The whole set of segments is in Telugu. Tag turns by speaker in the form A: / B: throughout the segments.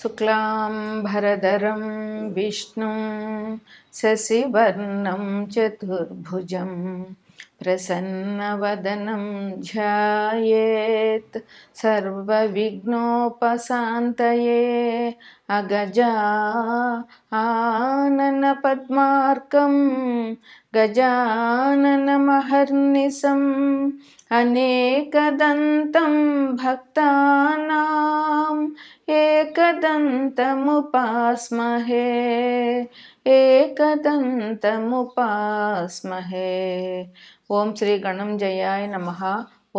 A: शुक्लाम्भरधरं विष्णुं शशिवर्णं चतुर्भुजं प्रसन्नवदनं ध्यायेत् सर्वविघ्नोपशान्तये अगजा आननपद्मार्कं गजाननमहर्निशम् अनेकदन्तं भक्तानाम् एकदन्तमुपास्महे ఏకదంతముపాస్మహే. ఓం శ్రీ గణంజయాయ నమ.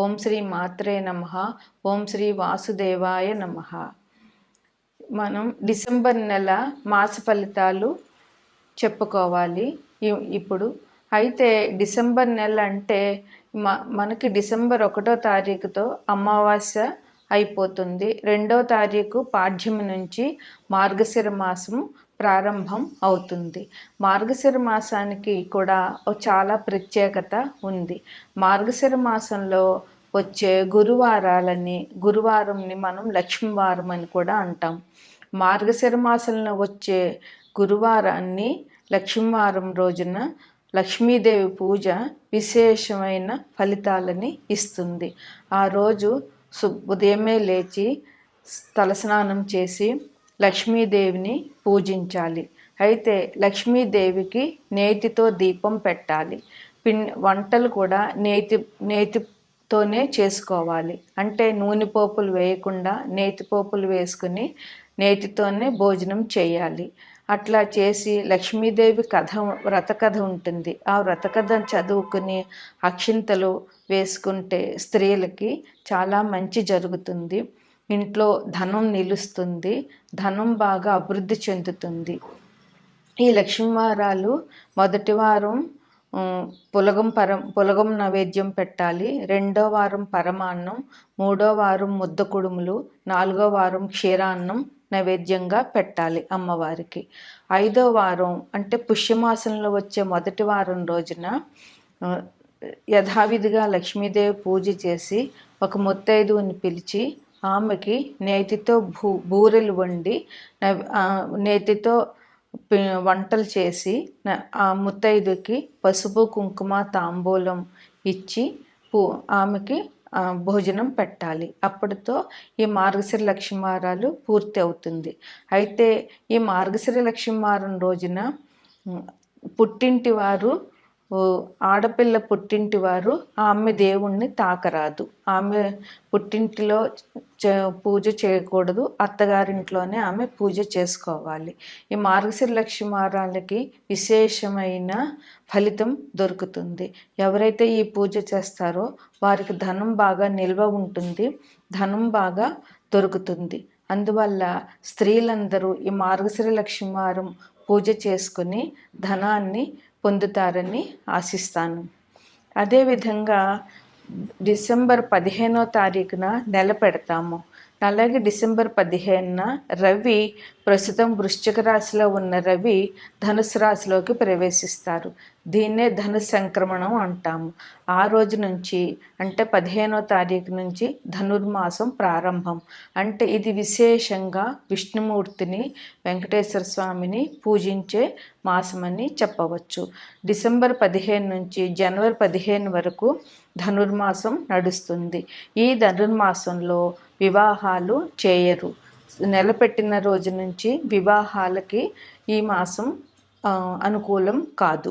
A: ఓం శ్రీ మాత్రే నమ. ఓం శ్రీ వాసుదేవాయ నమ. మనం డిసెంబర్ నెల మాస ఫలితాలు చెప్పుకోవాలి. ఇప్పుడు అయితే డిసెంబర్ నెల అంటే మనకి డిసెంబర్ ఒకటో తారీఖుతో అమావాస్య అయిపోతుంది. రెండో తారీఖు పాఠ్యము నుంచి మార్గశిర మాసం ప్రారంభం అవుతుంది. మార్గశిర మాసానికి కూడా చాలా ప్రత్యేకత ఉంది. మార్గశిర మాసంలో వచ్చే గురువారాలని గురువారంని మనం లక్ష్మీవారం అని కూడా అంటాం. మార్గశిర మాసంలో వచ్చే గురువారాన్ని లక్ష్మీవారం రోజున లక్ష్మీదేవి పూజ విశేషమైన ఫలితాలని ఇస్తుంది. ఆ రోజు సు ఉదయమే లేచి తలస్నానం చేసి లక్ష్మీదేవిని పూజించాలి. అయితే లక్ష్మీదేవికి నేతితో దీపం పెట్టాలి. పిన్ వంటలు కూడా నేతి నేతితోనే చేసుకోవాలి. అంటే నూనె పోపులు వేయకుండా నేతి పోపులు వేసుకుని నేతితోనే భోజనం చేయాలి. అట్లా చేసి లక్ష్మీదేవి కథ వ్రత కథ ఉంటుంది. ఆ వ్రత కథ చదువుకుని అక్షింతలు వేసుకుంటే స్త్రీలకి చాలా మంచి జరుగుతుంది. ఇంట్లో ధనం నిలుస్తుంది ధనం బాగా అభివృద్ధి చెందుతుంది. ఈ లక్ష్మీవారాలు మొదటి వారం పులగం పరం పులగం నైవేద్యం పెట్టాలి. రెండో వారం పరమాన్నం మూడో వారం ముద్ద కుడుములు నాలుగో వారం క్షీరాన్నం నైవేద్యంగా పెట్టాలి అమ్మవారికి. ఐదో వారం అంటే పుష్యమాసంలో వచ్చే మొదటి వారం రోజున యథావిధిగా లక్ష్మీదేవి పూజ చేసి ఒక ముత్తైదువుని పిలిచి ఆమెకి నేతితో భూ బూరెలు వండి నేతితో వంటలు చేసి ఆ ముత్తైదుకి పసుపు కుంకుమ తాంబూలం ఇచ్చి పూ ఆమెకి భోజనం పెట్టాలి. అప్పటితో ఈ మార్గశిర లక్ష్మీవారాలు పూర్తి అవుతుంది. అయితే ఈ మార్గశిర లక్ష్మీవారం రోజున పుట్టింటి వారు ఆడపిల్ల పుట్టింటి వారు ఆమె దేవుణ్ణి తాకరాదు. ఆమె పుట్టింటిలో పూజ చేయకూడదు. అత్తగారింట్లోనే ఆమె పూజ చేసుకోవాలి. ఈ మార్గశిర లక్ష్మీవారాలకి విశేషమైన ఫలితం దొరుకుతుంది. ఎవరైతే ఈ పూజ చేస్తారో వారికి ధనం బాగా నిల్వ ఉంటుంది. ధనం బాగా దొరుకుతుంది. అందువల్ల స్త్రీలందరూ ఈ మార్గశిర లక్ష్మీవారం పూజ చేసుకుని ధనాన్ని పొందుతారని ఆశిస్తాను. అదేవిధంగా డిసెంబర్ పదిహేనో తారీఖున నెల పెడతాము. అలాగే డిసెంబర్ పదిహేనున రవి ప్రస్తుతం వృశ్చిక రాశిలో ఉన్న రవి ధనుసు రాశిలోకి ప్రవేశిస్తారు. దీన్నే ధను సంక్రమణం అంటాము. ఆ రోజు నుంచి అంటే పదిహేనో తారీఖు నుంచి ధనుర్మాసం ప్రారంభం. అంటే ఇది విశేషంగా విష్ణుమూర్తిని వెంకటేశ్వర స్వామిని పూజించే మాసమని చెప్పవచ్చు. డిసెంబర్ పదిహేను నుంచి జనవరి పదిహేను వరకు ధనుర్మాసం నడుస్తుంది. ఈ ధనుర్మాసంలో వివాహాలు చేయరు. నెలపెట్టిన రోజు నుంచి వివాహాలకి ఈ మాసం అనుకూలం కాదు.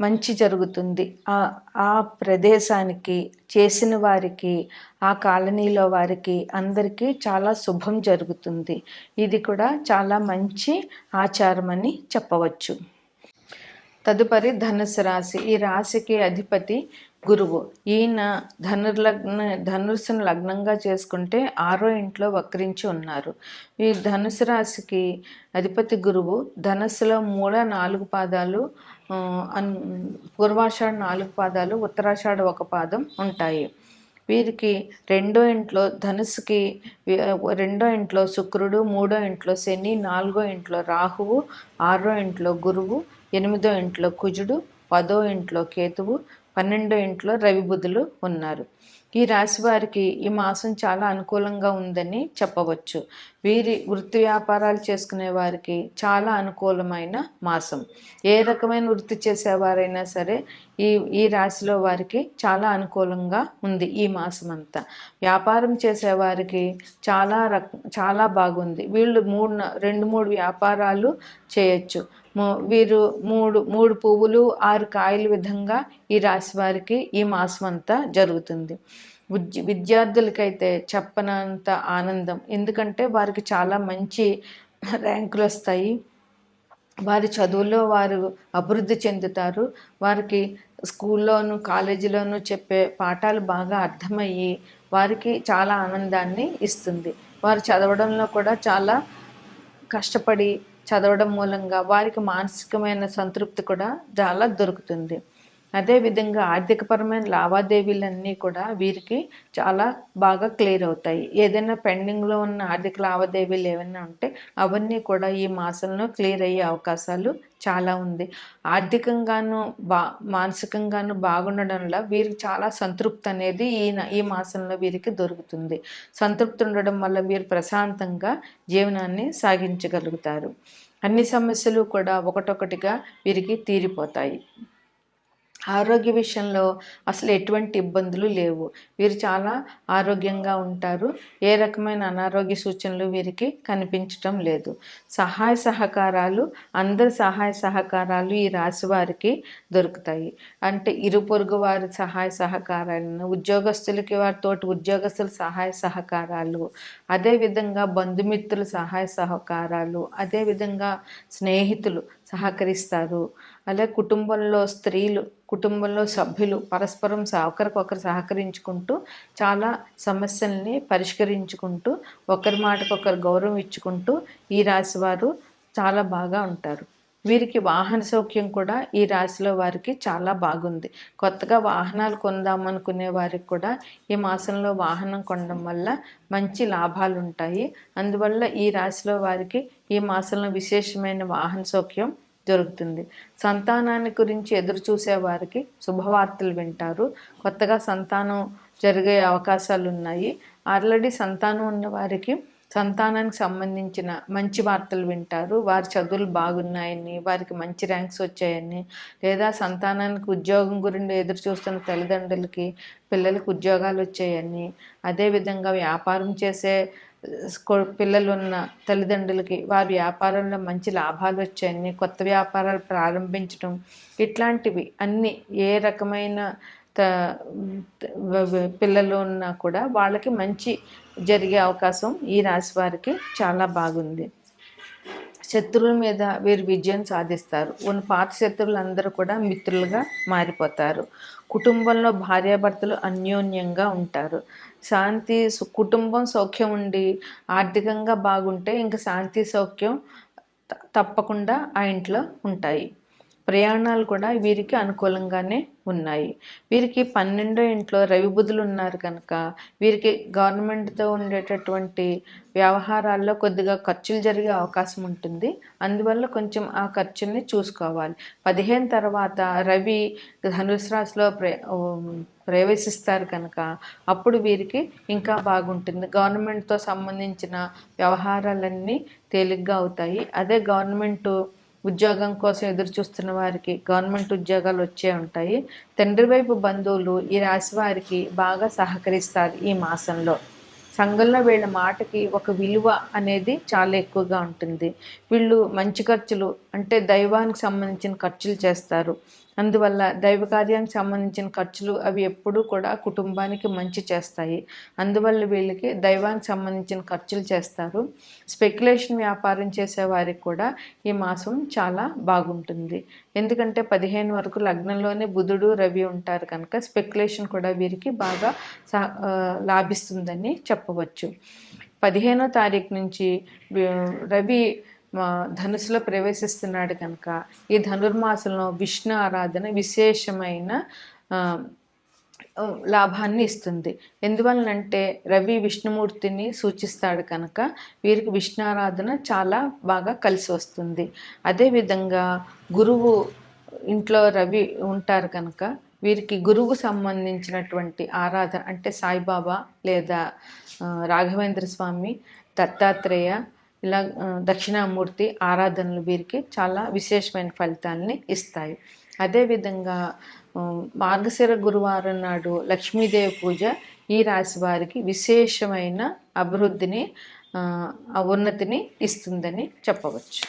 A: మంచి జరుగుతుంది. ఆ ఆ ప్రదేశానికి చేసిన వారికి ఆ కాలనీలో వారికి అందరికీ చాలా శుభం జరుగుతుంది. ఇది కూడా చాలా మంచి ఆచారం అని చెప్పవచ్చు. తదుపరి ధనుసు రాశి. ఈ రాశికి అధిపతి గురువు. ఈయన ధనుర్లగ్న ధనుసును లగ్నంగా చేసుకుంటే ఆరో ఇంట్లో వక్రించి ఉన్నారు. ఈ ధనుసు రాశికి అధిపతి గురువు. ధనస్సులో మూల నాలుగు పాదాలు అన్ పూర్వాషాఢ నాలుగు పాదాలు ఉత్తరాషాఢ ఒక పాదం ఉంటాయి. వీరికి రెండో ఇంట్లో ధనుసుకి రెండో ఇంట్లో శుక్రుడు మూడో ఇంట్లో శని నాలుగో ఇంట్లో రాహువు ఆరో ఇంట్లో గురువు ఎనిమిదో ఇంట్లో కుజుడు పదో ఇంట్లో కేతువు పన్నెండో ఇంట్లో రవిబుధులు ఉన్నారు. ఈ రాశి వారికి ఈ మాసం చాలా అనుకూలంగా ఉందని చెప్పవచ్చు. వీరి వృత్తి వ్యాపారాలు చేసుకునే వారికి చాలా అనుకూలమైన మాసం. ఏ రకమైన వృత్తి చేసేవారైనా సరే ఈ ఈ రాశిలో వారికి చాలా అనుకూలంగా ఉంది ఈ మాసం అంతా వ్యాపారం చేసేవారికి చాలా రక చాలా బాగుంది. వీళ్ళు మూడు రెండు మూడు వ్యాపారాలు చేయొచ్చు. వీరు మూడు మూడు పువ్వులు ఆరు కాయల విధంగా ఈ రాశి వారికి ఈ మాసం అంతా జరుగుతుంది. విద్య విద్యార్థులకైతే చెప్పనంత ఆనందం. ఎందుకంటే వారికి చాలా మంచి ర్యాంకులు వస్తాయి. వారి చదువుల్లో వారు అభివృద్ధి చెందుతారు. వారికి స్కూల్లోను కాలేజీలోనూ చెప్పే పాఠాలు బాగా అర్థమయ్యి వారికి చాలా ఆనందాన్ని ఇస్తుంది. వారు చదవడంలో కూడా చాలా కష్టపడి చదవడం మూలంగా వారికి మానసికమైన సంతృప్తి కూడా చాలా దొరుకుతుంది. అదేవిధంగా ఆర్థికపరమైన లావాదేవీలన్నీ కూడా వీరికి చాలా బాగా క్లియర్ అవుతాయి. ఏదైనా పెండింగ్లో ఉన్న ఆర్థిక లావాదేవీలు ఏమైనా ఉంటే అవన్నీ కూడా ఈ మాసంలో క్లియర్ అయ్యే అవకాశాలు చాలా ఉంది. ఆర్థికంగాను బా మానసికంగాను బాగుండడంలో వీరికి చాలా సంతృప్తి అనేది ఈ ఈ మాసంలో వీరికి దొరుకుతుంది. సంతృప్తి ఉండడం వల్ల వీరు ప్రశాంతంగా జీవనాన్ని సాగించగలుగుతారు. అన్ని సమస్యలు కూడా ఒకటొకటిగా వీరికి తీరిపోతాయి. ఆరోగ్య విషయంలో అసలు ఎటువంటి ఇబ్బందులు లేవు. వీరు చాలా ఆరోగ్యంగా ఉంటారు. ఏ రకమైన అనారోగ్య సూచనలు వీరికి కనిపించటం లేదు. సహాయ సహకారాలు అందరి సహాయ సహకారాలు ఈ రాశి వారికి దొరుకుతాయి. అంటే ఇరు పొరుగు వారి సహాయ సహకారాలను ఉద్యోగస్తులకి వారితోటి ఉద్యోగస్తుల సహాయ సహకారాలు అదేవిధంగా బంధుమిత్రుల సహాయ సహకారాలు అదేవిధంగా స్నేహితులు సహకరిస్తారు. అలాగే కుటుంబంలో స్త్రీలు కుటుంబంలో సభ్యులు పరస్పరం ఒకరికొకరు సహకరించుకుంటూ చాలా సమస్యల్ని పరిష్కరించుకుంటూ ఒకరి మాటకొకరు గౌరవం ఇచ్చుకుంటూ ఈ రాశి వారు చాలా బాగా ఉంటారు. వీరికి వాహన సౌఖ్యం కూడా ఈ రాశిలో వారికి చాలా బాగుంది. కొత్తగా వాహనాలు కొందామనుకునే వారికి కూడా ఈ మాసంలో వాహనం కొనడం వల్ల మంచి లాభాలు ఉంటాయి అందువల్ల ఈ రాశిలో వారికి ఈ మాసంలో విశేషమైన వాహన సౌఖ్యం దొరుకుతుంది. సంతానాన్ని గురించి ఎదురు చూసే వారికి శుభవార్తలు వింటారు. కొత్తగా సంతానం జరిగే అవకాశాలు ఉన్నాయి ఆల్రెడీ సంతానం ఉన్న వారికి సంతానానికి సంబంధించిన మంచి వార్తలు వింటారు. వారి చదువులు బాగున్నాయని వారికి మంచి ర్యాంక్స్ వచ్చాయని లేదా సంతానానికి ఉద్యోగం గురించి ఎదురు చూస్తున్న తల్లిదండ్రులకి పిల్లలకి ఉద్యోగాలు వచ్చాయని అదేవిధంగా వ్యాపారం చేసే పిల్లలు ఉన్న తల్లిదండ్రులకి వారి వ్యాపారంలో మంచి లాభాలు వచ్చాయని కొత్త వ్యాపారాలు ప్రారంభించడం ఇట్లాంటివి అన్నీ ఏ రకమైన పిల్లలు ఉన్నా కూడా వాళ్ళకి మంచి జరిగే అవకాశం ఈ రాశి వారికి చాలా బాగుంది. శత్రువుల మీద వీరు విజయం సాధిస్తారు. ఉన్న పాత శత్రువులందరూ కూడా మిత్రులుగా మారిపోతారు. కుటుంబంలో భార్యాభర్తలు అన్యోన్యంగా ఉంటారు. శాంతి కుటుంబం సౌఖ్యం ఉండి ఆర్థికంగా బాగుంటే ఇంకా శాంతి సౌఖ్యం తప్పకుండా ఆ ఇంట్లో ఉంటాయి. ప్రయాణాలు కూడా వీరికి అనుకూలంగానే ఉన్నాయి. వీరికి పన్నెండో ఇంట్లో రవి బుధులు ఉన్నారు కనుక వీరికి గవర్నమెంట్తో ఉండేటటువంటి వ్యవహారాల్లో కొద్దిగా ఖర్చులు జరిగే అవకాశం ఉంటుంది. అందువల్ల కొంచెం ఆ ఖర్చుల్ని చూసుకోవాలి. పదిహేను తర్వాత రవి ధనుసు రాశిలో ప్రే ప్రవేశిస్తారు కనుక అప్పుడు వీరికి ఇంకా బాగుంటుంది. గవర్నమెంట్తో సంబంధించిన వ్యవహారాలన్నీ తేలిగ్గా అవుతాయి. అదే గవర్నమెంటు ఉద్యోగం కోసం ఎదురు చూస్తున్న వారికి గవర్నమెంట్ ఉద్యోగాలు వచ్చే ఉంటాయి. తండ్రి వైపు బంధువులు ఈ రాశి వారికి బాగా సహకరిస్తారు ఈ మాసంలో. సంఘంలో వీళ్ళ మాటకి ఒక విలువ అనేది చాలా ఎక్కువగా ఉంటుంది. వీళ్ళు మంచి ఖర్చులు అంటే దైవానికి సంబంధించిన ఖర్చులు చేస్తారు. అందువల్ల దైవ కార్యానికి సంబంధించిన ఖర్చులు అవి ఎప్పుడూ కూడా కుటుంబానికి మంచి చేస్తాయి. అందువల్ల వీళ్ళకి దైవానికి సంబంధించిన ఖర్చులు చేస్తారు. స్పెక్యులేషన్ వ్యాపారం చేసే వారికి కూడా ఈ మాసం చాలా బాగుంటుంది. ఎందుకంటే పదిహేను వరకు లగ్నంలోనే బుధుడు రవి ఉంటారు కనుక స్పెక్యులేషన్ కూడా వీరికి బాగా సా- లాభిస్తుందని చెప్పవచ్చు. పదిహేనో తారీఖు నుంచి రవి ధనుసులో ప్రవేశిస్తున్నాడు కనుక ఈ ధనుర్మాసంలో విష్ణు ఆరాధన విశేషమైన లాభాన్ని ఇస్తుంది. ఎందువలనంటే రవి విష్ణుమూర్తిని సూచిస్తాడు కనుక వీరికి విష్ణు ఆరాధన చాలా బాగా కలిసి వస్తుంది. అదేవిధంగా గురువు ఇంట్లో రవి ఉంటారు కనుక వీరికి గురువు సంబంధించినటువంటి ఆరాధన అంటే సాయిబాబా లేదా రాఘవేంద్ర స్వామి దత్తాత్రేయ ఇలా దక్షిణామూర్తి ఆరాధనలు వీరికి చాలా విశేషమైన ఫలితాలని ఇస్తాయి. అదేవిధంగా మార్గశిర గురువారం నాడు లక్ష్మీదేవి పూజ ఈ రాశి వారికి విశేషమైన అభివృద్ధిని ఉన్నతిని ఇస్తుందని చెప్పవచ్చు.